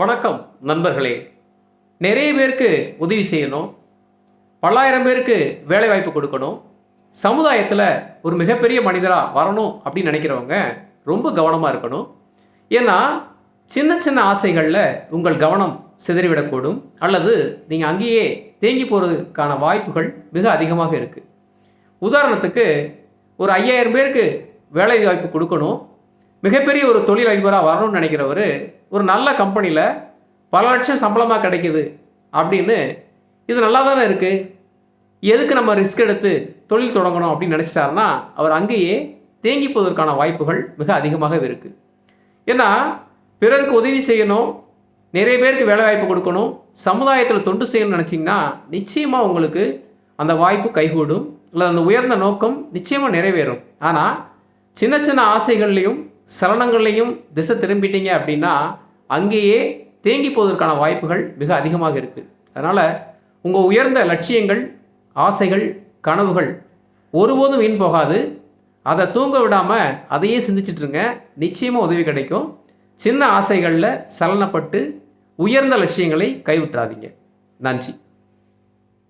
வணக்கம் நண்பர்களே. நிறைய பேருக்கு உதவி செய்யணும். பல்லாயிரம் பேருக்கு வேலை வாய்ப்பு கொடுக்கணும். சமுதாயத்தில் ஒரு மிகப்பெரிய மனிதராக வரணும் அப்படின்னு நினைக்கிறவங்க ரொம்ப கவனமாக இருக்கணும். ஏன்னா சின்ன சின்ன ஆசைகளில் உங்கள் கவனம் சிதறிவிடக்கூடும். அல்லது நீங்கள் அங்கேயே தேங்கி போகிறதுக்கான வாய்ப்புகள் மிக அதிகமாக இருக்குது உதாரணத்துக்கு ஒரு ஐயாயிரம் பேருக்கு வேலை வாய்ப்பு கொடுக்கணும். மிகப்பெரிய ஒரு தொழில் அதிபராக வரணும்னு நினைக்கிறவர் ஒரு நல்ல கம்பெனியில் பல லட்சம் சம்பளமாக கிடைக்குது அப்படின்னு இது நல்லா தானே இருக்குது எதுக்கு நம்ம ரிஸ்க் எடுத்து தொழில் தொடங்கணும் அப்படின்னு நினச்சிட்டாருன்னா அவர் அங்கேயே தேங்கி போவதற்கான வாய்ப்புகள் மிக அதிகமாகவே இருக்குது ஏன்னா பிறருக்கு உதவி செய்யணும் நிறைய பேருக்கு வேலை வாய்ப்பு கொடுக்கணும் சமுதாயத்தில் தொண்டு செய்யணும்னு நினச்சிங்கன்னா நிச்சயமாக உங்களுக்கு அந்த வாய்ப்பு கைகூடும். இல்லை அந்த உயர்ந்த நோக்கம் நிச்சயமாக நிறைவேறும். ஆனால் சின்ன சின்ன ஆசைகள்லையும் சலனங்களையும் திசை திரும்பிட்டீங்க அப்படின்னா அங்கேயே தேங்கி போவதற்கான வாய்ப்புகள் மிக அதிகமாக இருக்குது அதனால் உங்கள் உயர்ந்த லட்சியங்கள் ஆசைகள் கனவுகள் ஒருபோதும் வீண் போகாது. அதை தூங்க விடாமல் அதையே சிந்திச்சிட்ருங்க நிச்சயமாக உதவி கிடைக்கும். சின்ன ஆசைகளில் சலனப்பட்டு உயர்ந்த லட்சியங்களை கைவிட்டுறாதீங்க. நன்றி.